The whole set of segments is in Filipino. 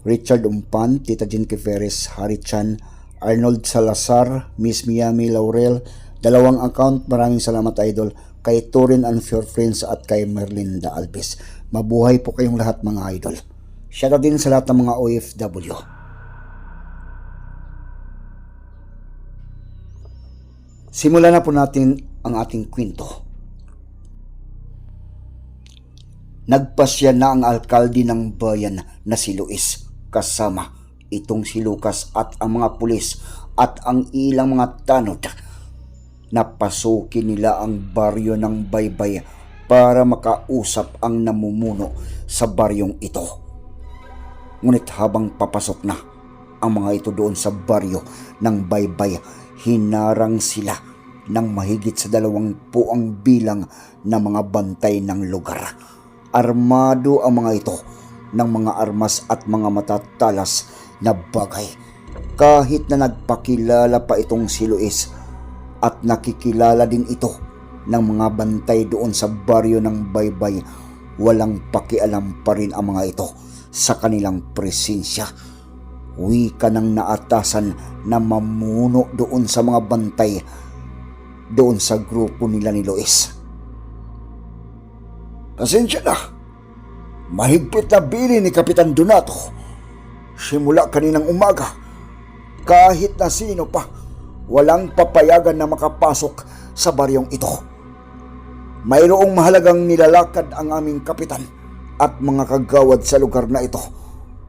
Richard Umpan, Tita Jean Kiferes, Harry Chan, Arnold Salazar, Miss Miami Laurel, dalawang account, maraming salamat idol, kay Torin and Your Friends at kay Merlinda Alves. Mabuhay po kayong lahat mga idol. Shoutout din sa lahat ng mga OFW. Simulan na po natin ang ating kwento. Nagpasya na ang alkalde ng bayan na si Luis kasama itong si Lucas at ang mga pulis at ang ilang mga tanod. Napasukin nila ang baryo ng baybay para makausap ang namumuno sa baryong ito. Ngunit habang papasok na ang mga ito doon sa baryo ng baybay, hinarang sila ng mahigit sa dalawang puang bilang na mga bantay ng lugar. Armado ang mga ito ng mga armas at mga matatalas na bagay. Kahit na nagpakilala pa itong si Luis at nakikilala din ito ng mga bantay doon sa baryo ng baybay, walang pakialam pa rin ang mga ito sa kanilang presensya. Wika ng naatasan na mamuno doon sa mga bantay doon sa grupo nila ni Luis. Pasensya na. Mahigpit na bili ni Kapitan Donato. Simula kaninang umaga, kahit na sino pa, walang papayagan na makapasok sa baryong ito. Mayroong mahalagang nilalakad ang aming kapitan at mga kagawad sa lugar na ito.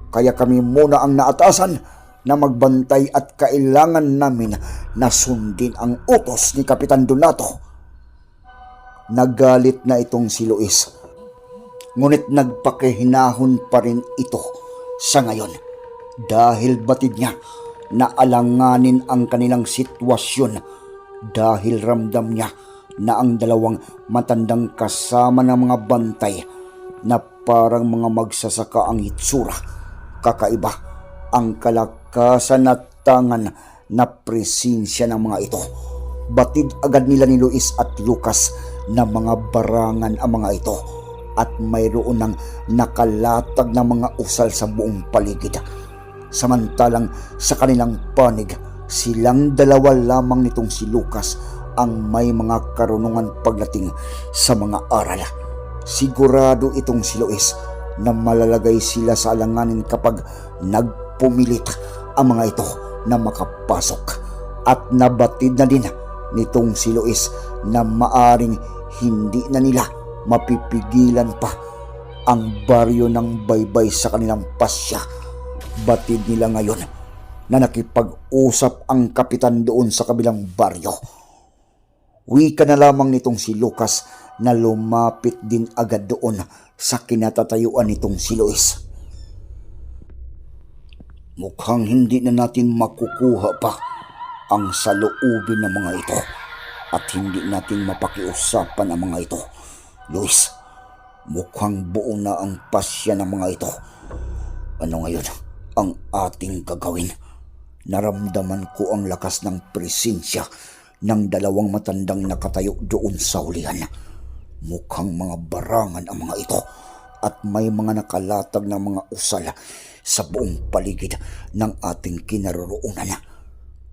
Kaya kami muna ang naatasan na magbantay at kailangan namin na sundin ang utos ni Kapitan Donato. Nagalit na itong si Luis. Ngunit nagpakihinahon pa rin ito sa ngayon dahil batid niya na alanganin ang kanilang sitwasyon dahil ramdam niya na ang dalawang matandang kasama ng mga bantay na parang mga magsasaka ang itsura. Kakaiba ang kalakasan at tangan na presensya ng mga ito. Batid agad nila ni Luis at Lucas na mga barangan ang mga ito at mayroon ng nakalatag na mga usal sa buong paligid. Samantalang sa kanilang panig, silang dalawa lamang nitong si Lucas ang may mga karunungan pagdating sa mga aral. Sigurado itong si Luis na malalagay sila sa alanganin kapag nagpumilit ang mga ito na makapasok. At nabatid na din nitong si Luis na maaring hindi na nila mapipigilan pa ang baryo ng baybay sa kanilang pasya. Batid nila ngayon na nakipag-usap ang kapitan doon sa kabilang baryo. Wika na lamang nitong si Lucas na lumapit din agad doon sa kinatatayuan nitong si Luis. Mukhang hindi na natin makukuha pa ang saloobin ng mga ito at hindi natin mapakiusapan ang mga ito. Luis, mukhang buo na ang pasya ng mga ito. Ano ngayon ang ating gagawin? Naramdaman ko ang lakas ng presensya ng dalawang matandang nakatayo doon sa hulihan. Mukhang mga barangan ang mga ito at may mga nakalatag na mga usal sa buong paligid ng ating kinaroroonan.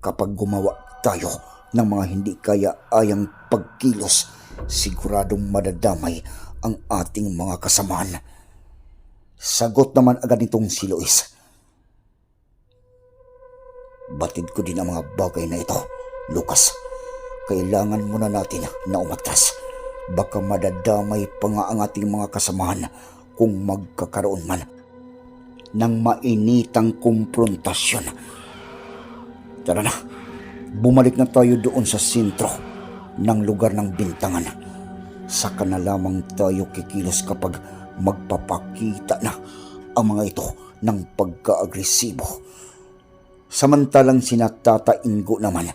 Kapag gumawa tayo ng mga hindi kaya ayang pagkilos, siguradong madadamay ang ating mga kasamahan. Sagot naman agad nitong si Luis. Batid ko din ang mga bagay na ito, Lucas. Kailangan muna natin na umatras. Baka madadamay pa nga ang ating mga kasamahan kung magkakaroon man ng mainitang kumprontasyon. Tara na, bumalik na tayo doon sa sentro ng lugar ng bintangan. Saka na lamang tayo kikilos kapag magpapakita na ang mga ito ng pagka-agresibo. Samantalang sina Tata Ingo naman,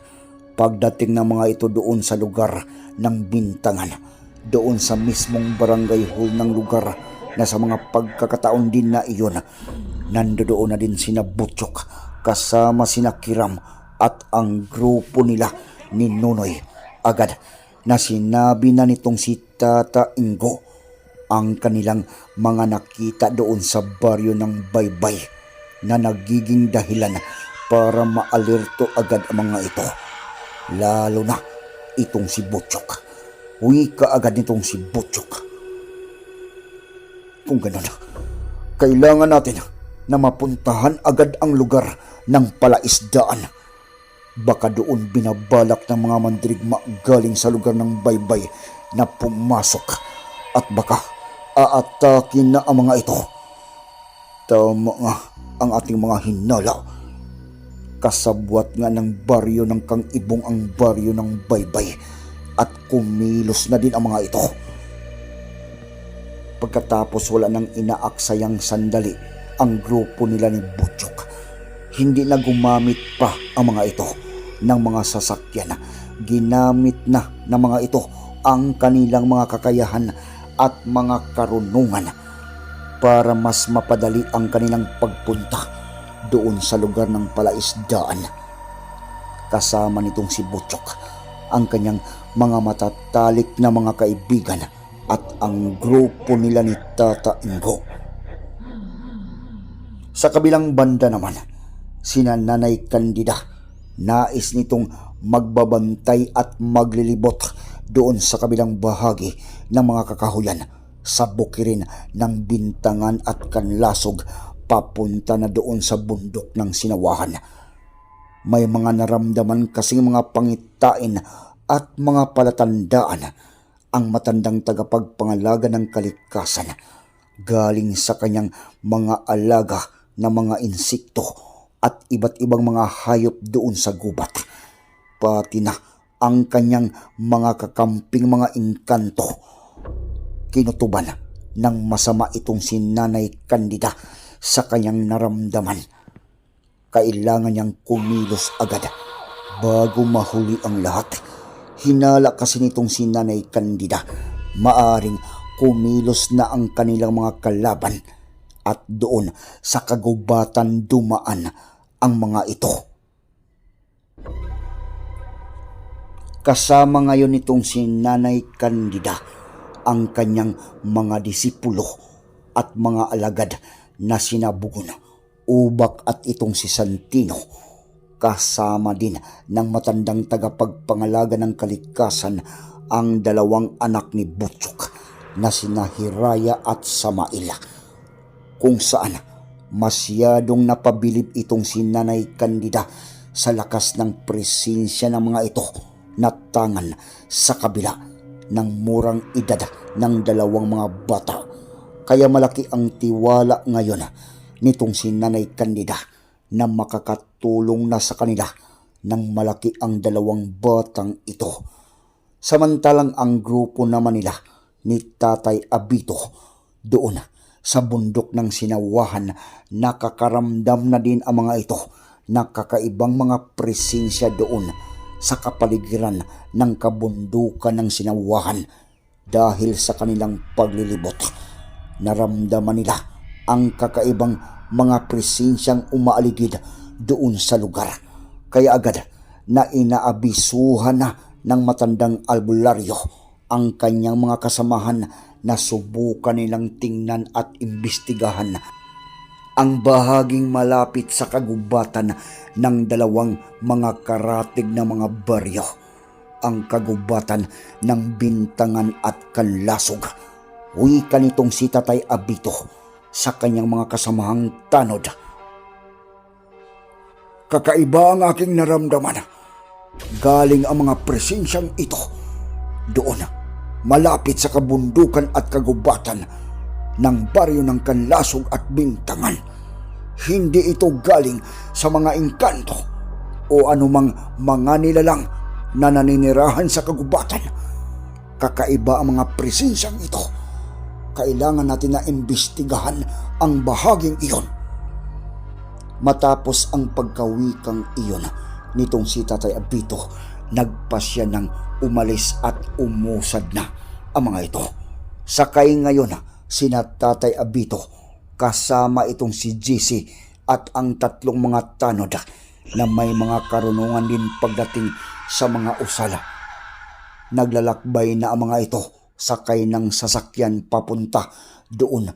pagdating ng mga ito doon sa lugar ng bintangan, doon sa mismong barangay hall ng lugar na sa mga pagkakataon din na iyon, nandoon na din sina Butchok kasama sina Kiram at ang grupo nila ni Nunoy. Agad na sinabi na nitong si Tata Ingo ang kanilang mga nakita doon sa baryo ng Baybay na nagiging dahilan para maalerto agad ang mga ito. Lalo na itong si Butchok. Wika agad nitong si Butchok. Kung ganun, kailangan natin na mapuntahan agad ang lugar ng palaisdaan. Baka doon binabalak ng mga mandirigma galing sa lugar ng baybay na pumasok at baka aatakin na ang mga ito. Tama nga ang ating mga hinala. Kasabwat nga ng baryo ng Kang Ibong ang baryo ng baybay at kumilos na din ang mga ito. Pagkatapos wala nang inaaksayang sandali ang grupo nila ni Butchok. Hindi na gumamit pa ang mga ito ng mga sasakyan. Ginamit na ng mga ito ang kanilang mga kakayahan at mga karunungan para mas mapadali ang kanilang pagpunta doon sa lugar ng palaisdaan. Kasama nitong si Butchok ang kanyang mga matatalik na mga kaibigan at ang grupo nila ni Tata Ingo. Sa kabilang banda naman, sina Nanay Candida, nais nitong magbabantay at maglilibot doon sa kabilang bahagi ng mga kakahuyan sa bukirin ng bintangan at kanlasog papunta na doon sa bundok ng sinawahan. May mga naramdaman kasing mga pangitain at mga palatandaan ang matandang tagapagpangalaga ng kalikasan galing sa kanyang mga alaga na mga insekto at iba't ibang mga hayop doon sa gubat. Pati na ang kanyang mga kakamping mga inkanto. Kinutuban ng masama itong si Nanay Candida sa kanyang naramdaman. Kailangan niyang kumilos agad bago mahuli ang lahat. Hinala kasi nitong si Nanay Candida. Maaring kumilos na ang kanilang mga kalaban at doon sa kagubatan dumaan ang mga ito. Kasama ngayon itong si Nanay Candida ang kanyang mga disipulo at mga alagad na sinabugon, ubak at itong si Santino kasama din ng matandang tagapagpangalaga ng kalikasan ang dalawang anak ni Butchok na sina Hiraya at Samail kung saan masyadong napabilib itong si Nanay Candida sa lakas ng presensya ng mga ito na tangan sa kabila ng murang edad ng dalawang mga bata. Kaya malaki ang tiwala ngayon nitong si Nanay Candida na makakatulong na sa kanila ng malaki ang dalawang batang ito. Samantalang ang grupo naman nila ni Tatay Abito doon sa bundok ng sinawahan nakakaramdam na din ang mga ito ng kakaibang mga presensya doon sa kapaligiran ng kabundukan ng sinawahan dahil sa kanilang paglilibot. Naramdaman nila ang kakaibang mga presensyang umaaligid doon sa lugar. Kaya agad na inaabisuhan na ng matandang albularyo ang kanyang mga kasamahan na subukan nilang tingnan at imbestigahan ang bahaging malapit sa kagubatan ng dalawang mga karatig na mga baryo, ang kagubatan ng bintangan at kanlasog. Wika nitong si Tatay Abito sa kanyang mga kasamahang tanod. Kakaiba ang aking naramdaman. Galing ang mga presensyang ito doon, malapit sa kabundukan at kagubatan ng baryo ng Kanlasog at Bintangan. Hindi ito galing sa mga engkanto o anumang mga nilalang na naninirahan sa kagubatan. Kakaiba ang mga presensyang ito. Kailangan natin na imbestigahan ang bahaging iyon. Matapos ang pagkawikang iyon nitong si Tatay Abito, nagpasya ng umalis at umusad na ang mga ito. Sakay ngayon sina Tatay Abito kasama itong si GC at ang tatlong mga tanod na may mga karunungan din pagdating sa mga usala. Naglalakbay na ang mga ito sakay ng sasakyan papunta doon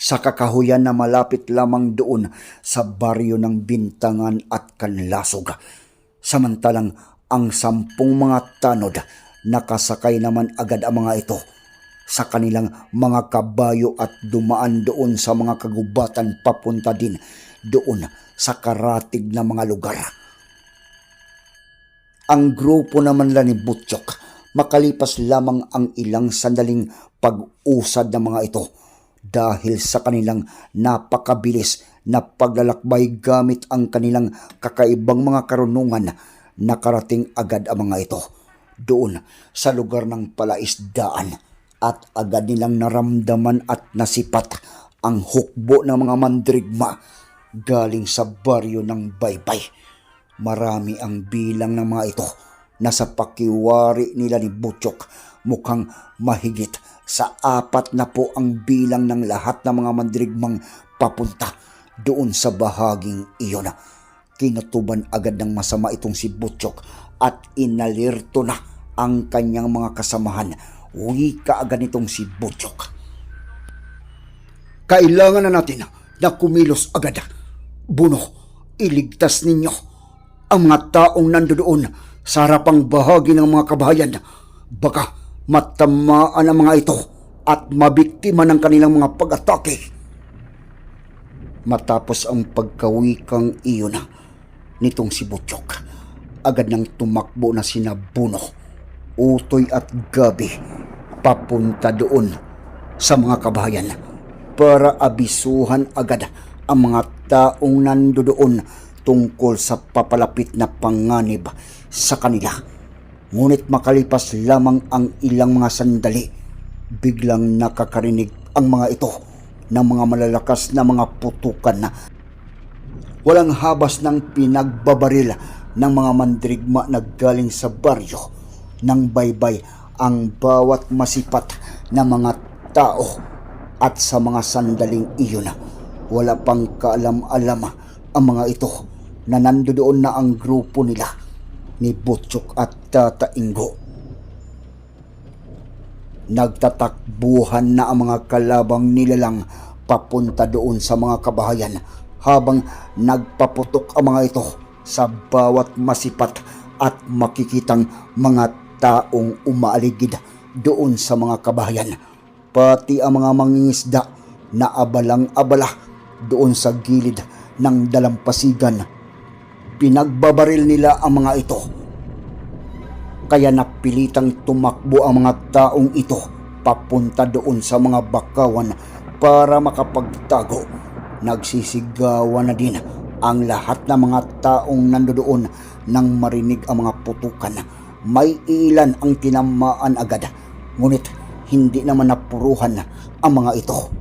sa kakahuyan na malapit lamang doon sa baryo ng Bintangan at Kanlasog. Samantalang ang sampung mga tanod nakasakay naman agad ang mga ito sa kanilang mga kabayo at dumaan doon sa mga kagubatan papunta din doon sa karatig na mga lugar. Ang grupo naman la ni Butchok, makalipas lamang ang ilang sandaling pag-usad ng mga ito dahil sa kanilang napakabilis na paglalakbay gamit ang kanilang kakaibang mga karunungan nakarating agad ang mga ito doon sa lugar ng palaisdaan at agad nilang naramdaman at nasipat ang hukbo ng mga mandrigma galing sa baryo ng baybay. Marami ang bilang ng mga ito na sa pakiwari nila ni Butchok mukhang mahigit sa apat na po ang bilang ng lahat ng mga mandrigmang papunta doon sa bahaging iyon. Kinatuban agad ng masama itong si Butchok at inalirto na ang kanyang mga kasamahan. Wika agad nitong si Butchok. Kailangan na natin na kumilos agad. Buno, iligtas ninyo ang mga taong nandoon sa harapang bahagi ng mga kabahayan. Baka matamaan ang mga ito at mabiktima ng kanilang mga pag-atake. Matapos ang pagkawikang iyon nitong si Butchok, agad nang tumakbo na sina Buno, Utoy at Gabi papunta doon sa mga kabahayan para abisuhan agad ang mga taong nandoon tungkol sa papalapit na panganib sa kanila. Ngunit makalipas lamang ang ilang mga sandali, biglang nakakarinig ang mga ito ng mga malalakas na mga putukan na walang habas ng pinagbabaril ng mga mandrigma na galing sa baryo ng baybay ang bawat masipat na mga tao at sa mga sandaling iyon wala pang kaalam-alam ang mga ito na nandoon na ang grupo nila ni Butchok at Tata Ingo. Nagtatakbuhan na ang mga kalabang nilalang papunta doon sa mga kabahayan habang nagpaputok ang mga ito sa bawat masipat at makikitang mga taong umaaligid doon sa mga kabahayan. Pati ang mga mangingisda na abalang-abala doon sa gilid ng dalampasigan. Pinagbabaril nila ang mga ito kaya napilitang tumakbo ang mga taong ito papunta doon sa mga bakawan para makapagtago. Nagsisigawan na din ang lahat ng mga taong nandoon nang marinig ang mga putukan. May ilan ang tinamaan agad, ngunit hindi naman napuruhan ang mga ito.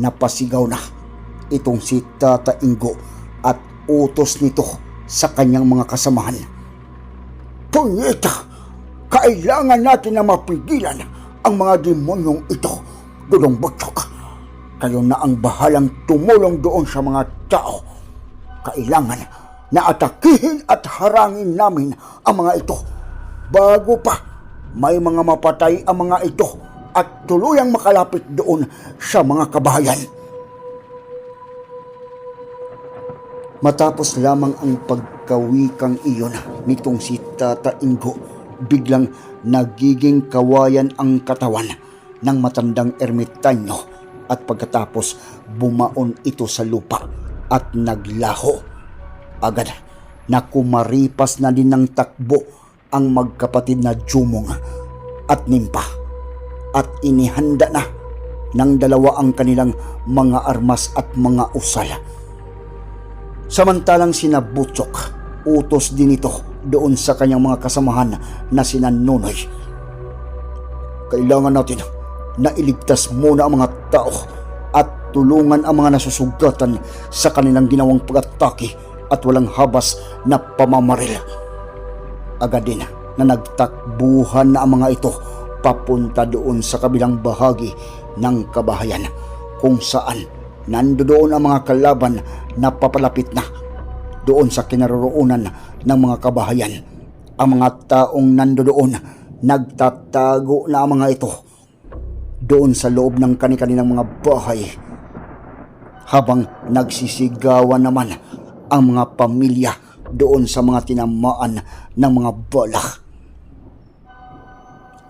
Napasigaw na itong si Tata Ingo at utos nito sa kanyang mga kasamahan. Punyeta! Kailangan natin na mapigilan ang mga demonyong ito, Dudong Butchok. Kayo na ang bahalang tumulong doon sa mga tao. Kailangan na atakihin at harangin namin ang mga ito bago pa may mga mapatay ang mga ito at tuluyang makalapit doon sa mga kabahayan. Matapos lamang ang pagkawikang iyon nitong si Tata Ingo, biglang nagiging kawayan ang katawan ng matandang ermitanyo at pagkatapos bumaon ito sa lupa at naglaho. Agad na kumaripas na din ng takbo ang magkapatid na Jumong at Nimpa at inihanda na ng dalawa ang kanilang mga armas at mga usal. Samantalang sina Butchok, utos din ito doon sa kanyang mga kasamahan na sina Nonoy. Kailangan natin na iligtas muna ang mga tao at tulungan ang mga nasusugatan sa kanilang ginawang pag-atake at walang habas na pamamaril. Agad din na nagtakbuhan na ang mga ito papunta doon sa kabilang bahagi ng kabahayan kung saan nandoon ang mga kalaban na papalapit na doon sa kinaroroonan ng mga kabahayan. Ang mga taong nandoon nagtatago na ang mga ito doon sa loob ng kanilang mga bahay habang nagsisigawan naman ang mga pamilya doon sa mga tinamaan ng mga bala.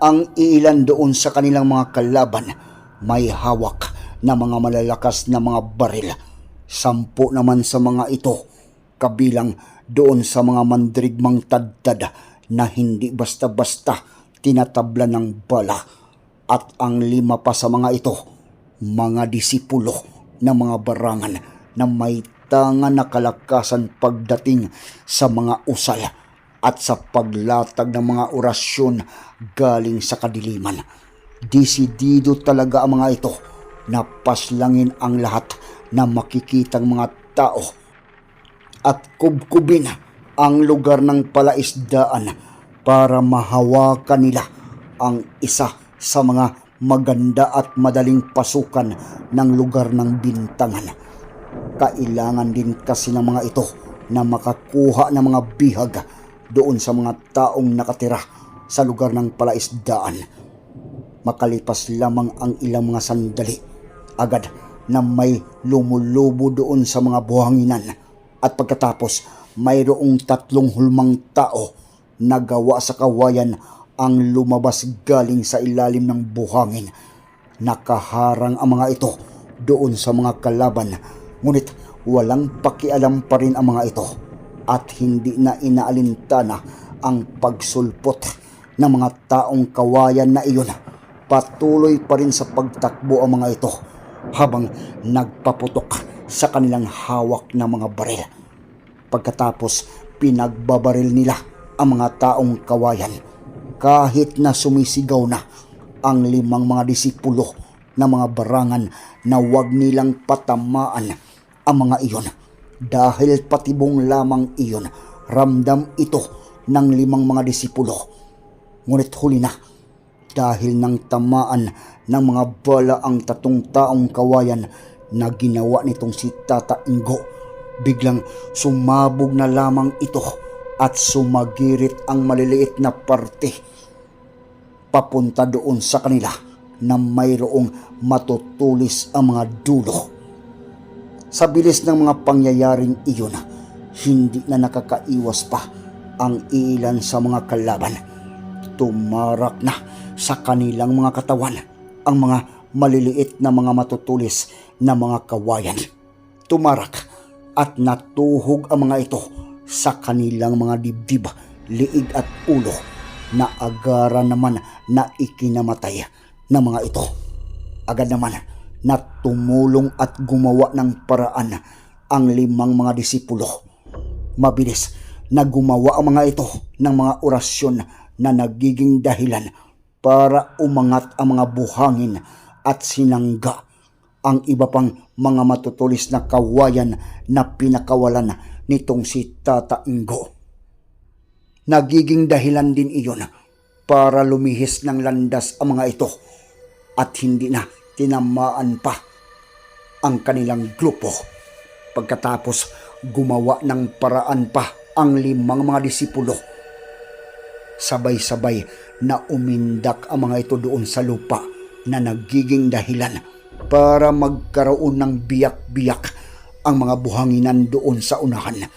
Ang ilan doon sa kanilang mga kalaban may hawak na mga malalakas na mga baril. Sampo naman sa mga ito kabilang doon sa mga mandrigmang tadtad na hindi basta-basta tinatabla ng bala at ang lima pa sa mga ito mga disipulo ng mga barangan na may tanga na kalakasan pagdating sa mga usal at sa paglatag ng mga orasyon galing sa kadiliman. Disidido talaga ang mga ito na paslangin ang lahat na makikitang mga tao at kubkubin ang lugar ng palaisdaan para mahawakan nila ang isa sa mga maganda at madaling pasukan ng lugar ng bintangan. Kailangan din kasi ng mga ito na makakuha ng mga bihag doon sa mga taong nakatira sa lugar ng palaisdaan. Makalipas lamang ang ilang mga sandali, agad na may lumulubo doon sa mga buhanginan at pagkatapos mayroong tatlong hulmang tao na gawa sa kawayan ang lumabas galing sa ilalim ng buhangin. Nakaharang ang mga ito doon sa mga kalaban, ngunit walang pakialam pa rin ang mga ito at hindi na inaalintana ang pagsulpot ng mga taong kawayan na iyon. Patuloy pa rin sa pagtakbo ang mga ito habang nagpaputok sa kanilang hawak na mga baril. Pagkatapos pinagbabaril nila ang mga taong kawayan kahit na sumisigaw na ang limang mga disipulo na mga barangan na wag nilang patamaan ang mga iyon. Dahil patibong lamang iyon ramdam ito ng limang mga disipulo. Ngunit huli na dahil nang tamaan ng mga bala ang tatong taong kawayan na ginawa nitong si Tata Ingo biglang sumabog na lamang ito at sumagirit ang maliliit na parte papunta doon sa kanila na mayroong matutulis ang mga dulo. Sa bilis ng mga pangyayaring iyon, hindi na nakakaiwas pa ang ilan sa mga kalaban. Tumarak na sa kanilang mga katawan ang mga maliliit na mga matutulis na mga kawayan. Tumarak at natuhog ang mga ito sa kanilang mga dibdib, liig at ulo na agara naman na ikinamatay ng mga ito. Agad naman na tumulong at gumawa ng paraan ang limang mga disipulo. Mabilis na gumawa ang mga ito ng mga orasyon na nagiging dahilan para umangat ang mga buhangin at sinangga ang iba pang mga matutulis na kawayan na pinakawalan nitong si Tata Ingo. Nagiging dahilan din iyon para lumihis ng landas ang mga ito at hindi na tinamaan pa ang kanilang grupo. Pagkatapos gumawa ng paraan pa ang limang mga disipulo. Sabay-sabay na umindak ang mga ito doon sa lupa na nagiging dahilan para magkaroon ng biyak-biyak ang mga buhanginan doon sa unahan.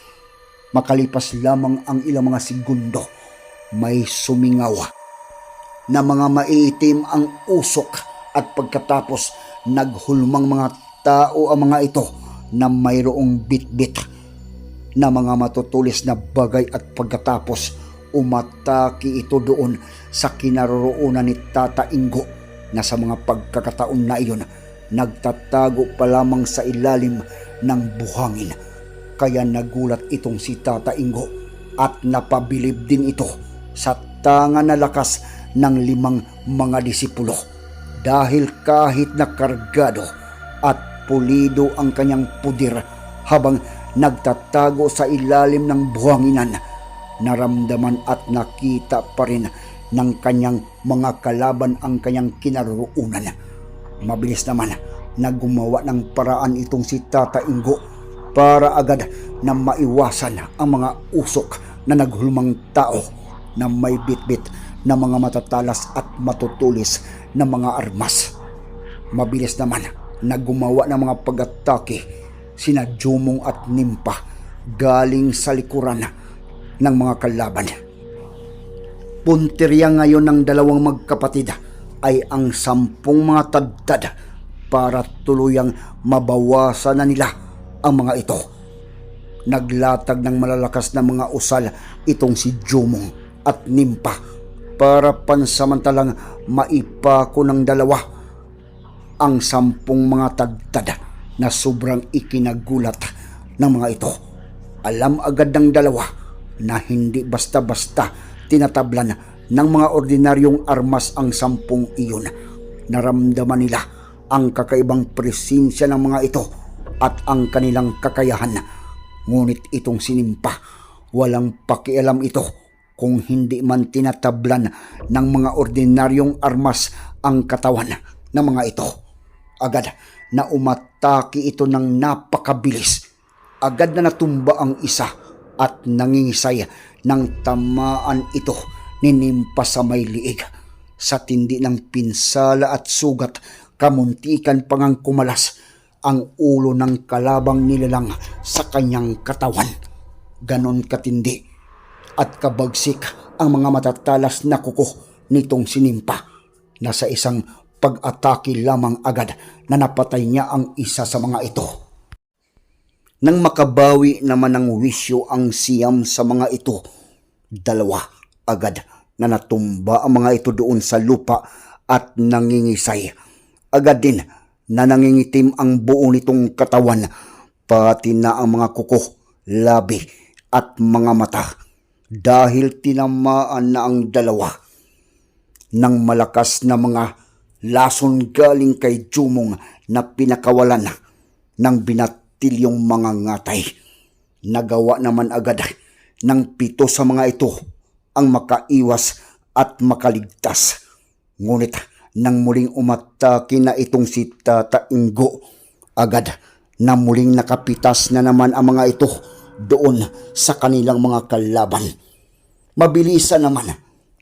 Makalipas lamang ang ilang mga segundo, may sumingaw na mga maitim ang usok at pagkatapos naghulmang mga tao ang mga ito na mayroong bitbit na mga matutulis na bagay at pagkatapos umataki ito doon sa kinaroroonan ni Tata Ingo na sa mga pagkakataon na iyon nagtatago pa lamang sa ilalim ng buhangin. Kaya nagulat itong si Tata Ingo at napabilib din ito sa tanga na lakas ng limang mga disipulo dahil kahit na kargado at pulido ang kanyang pudir habang nagtatago sa ilalim ng buhanginan. Naramdaman at nakita pa rin ng kanyang mga kalaban ang kanyang kinaroonan. Mabilis naman na gumawa ng paraan itong si Tata Ingo para agad na maiwasan ang mga usok na naghulmang tao na may bitbit na mga matatalas at matutulis na mga armas. Mabilis naman na gumawa ng mga pag-atake sina Jumong at Nimpa galing sa likuran ng mga kalaban. Punteriya ngayon ng dalawang magkapatid ay ang sampung mga tadtad para tuluyang mabawasan na nila ang mga ito. Naglatag ng malalakas na mga usal itong si Jumong at Nimpa para pansamantalang maipako ng dalawa ang sampung mga tadtad na sobrang ikinagulat ng mga ito. Alam agad ng dalawa na hindi basta-basta tinatablan ng mga ordinaryong armas ang sampung iyon. Naramdaman nila ang kakaibang presensya ng mga ito at ang kanilang kakayahan. Ngunit itong sinimpa, walang pakialam ito kung hindi man tinatablan ng mga ordinaryong armas ang katawan ng mga ito. Agad na umatake ito ng napakabilis. Agad na natumba ang isa at nangingisay ng tamaan ito ni Nimpa sa may liig. Sa tindi ng pinsala at sugat, kamuntikan pangang kumalas ang ulo ng kalabang nilalang sa kanyang katawan. Ganon katindi at kabagsik ang mga matatalas na kuko nitong sinimpa na sa isang pag-atake lamang agad na napatay niya ang isa sa mga ito. Nang makabawi naman ng wisyo ang siyam sa mga ito, dalawa agad na natumba ang mga ito doon sa lupa at nangingisay. Agad din na nangingitim ang buo nitong katawan, pati na ang mga kuko, labi at mga mata dahil tinamaan na ang dalawa ng malakas na mga lason galing kay Jumong na pinakawalan ng binatilyong mga ngatay. Nagawa naman agad ng pito sa mga ito ang makaiwas at makaligtas. Ngunit nang muling umatake na itong si Tata Ingo, agad na muling nakapitas na naman ang mga ito doon sa kanilang mga kalaban. Mabilisan naman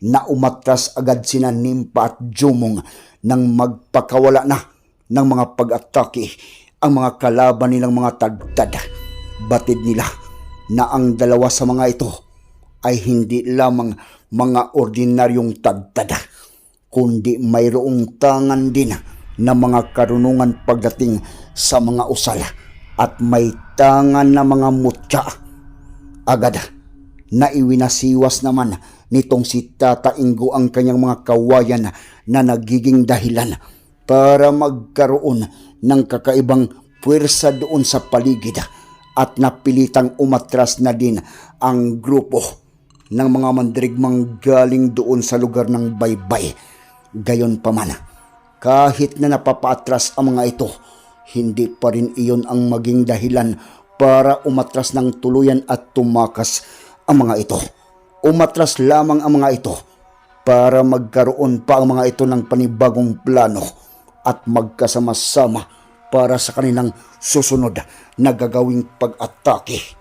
na umatras agad sina Nimpa at Jumong nang magpakawala na ng mga pag-atake ang mga kalaban nilang mga tagtad. Batid nila na ang dalawa sa mga ito ay hindi lamang mga ordinaryong tagtad, kundi mayroong tangan din na mga karunungan pagdating sa mga usal at may tangan na mga mutya. Agad na iwinasiwas naman nitong si Tata Ingo ang kanyang mga kawayan na nagiging dahilan para magkaroon ng kakaibang puwersa doon sa paligid at napilitang umatras na din ang grupo ng mga mandirigmang galing doon sa lugar ng baybay. Gayon pa man, kahit na napapaatras ang mga ito, hindi pa rin iyon ang maging dahilan para umatras ng tuluyan at tumakas ang mga ito. Umatras lamang ang mga ito para magkaroon pa ang mga ito ng panibagong plano at magkasama-sama para sa kanilang susunod na gagawing pag-atake.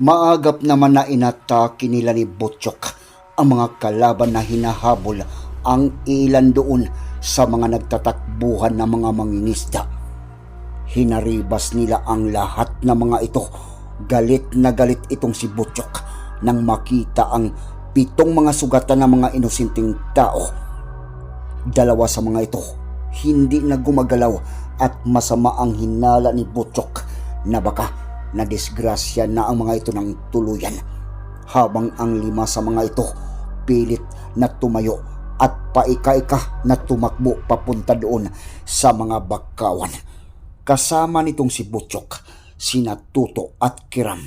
Maagap naman na inatake nila ni Butchok ang mga kalaban na hinahabol ang ilan doon sa mga nagtatakbuhan na mga mangingisda. Hinaribas nila ang lahat ng mga ito. Galit na galit itong si Butchok nang makita ang pitong mga sugatan ng mga inosinteng tao. Dalawa sa mga ito hindi na gumagalaw at masama ang hinala ni Butchok na baka na disgrasya na ang mga ito ng tuluyan habang ang lima sa mga ito pilit na tumayo at paika-ika na tumakbo papunta doon sa mga bakawan. Kasama nitong si Butchok, sina Tuto at Kiram.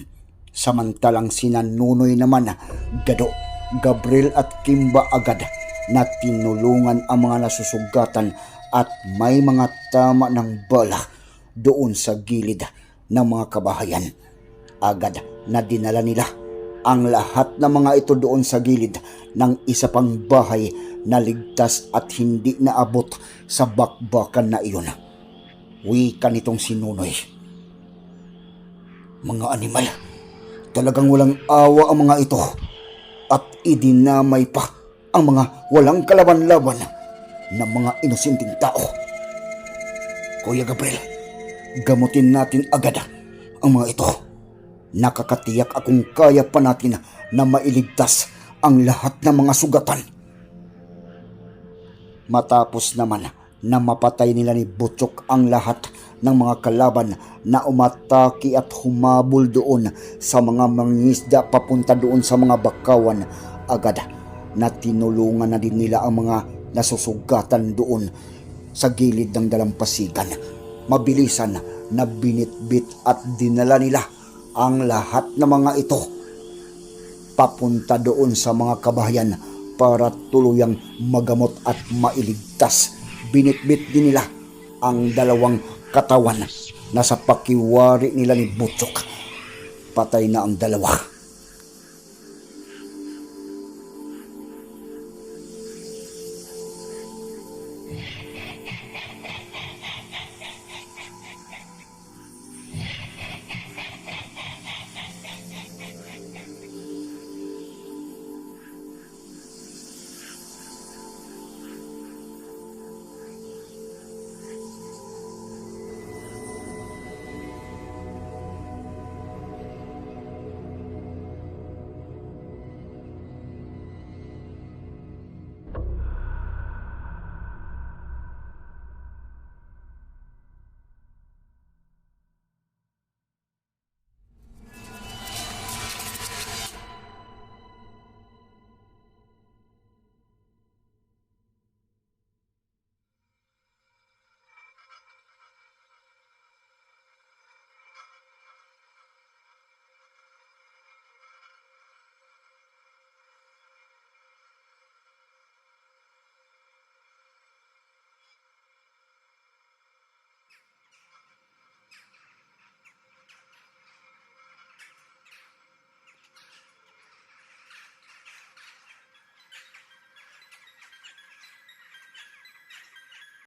Samantalang sina Nunoy naman, Gado, Gabriel at Kimba agad na tinulungan ang mga nasusugatan at may mga tama ng bala doon sa gilid ng mga kabahayan. Agad na dinala nila ang lahat ng mga ito doon sa gilid ng isa pang bahay na ligtas at hindi naabot sa bakbakan na iyon. Wika nitong sinunoy. Mga animal, talagang walang awa ang mga ito at idinamay pa ang mga walang kalaban-laban ng mga inosenteng tao. Kuya Gabriel, gamutin natin agad ang mga ito. Nakakatiyak akong kaya pa natin na mailigtas ang lahat ng mga sugatan. Matapos naman na mapatay nila ni Butchok ang lahat ng mga kalaban na umataki at humabol doon sa mga mangisda papunta doon sa mga bakawan agad na tinulungan na din nila ang mga nasusugatan doon sa gilid ng dalampasigan. Mabilisan na binitbit at dinala nila ang lahat ng mga ito papunta doon sa mga kabahayan para tuluyang magamot at mailigtas. Binitbit din nila ang dalawang katawan na sa pakiwari nila ni Butchok. Patay na ang dalawa.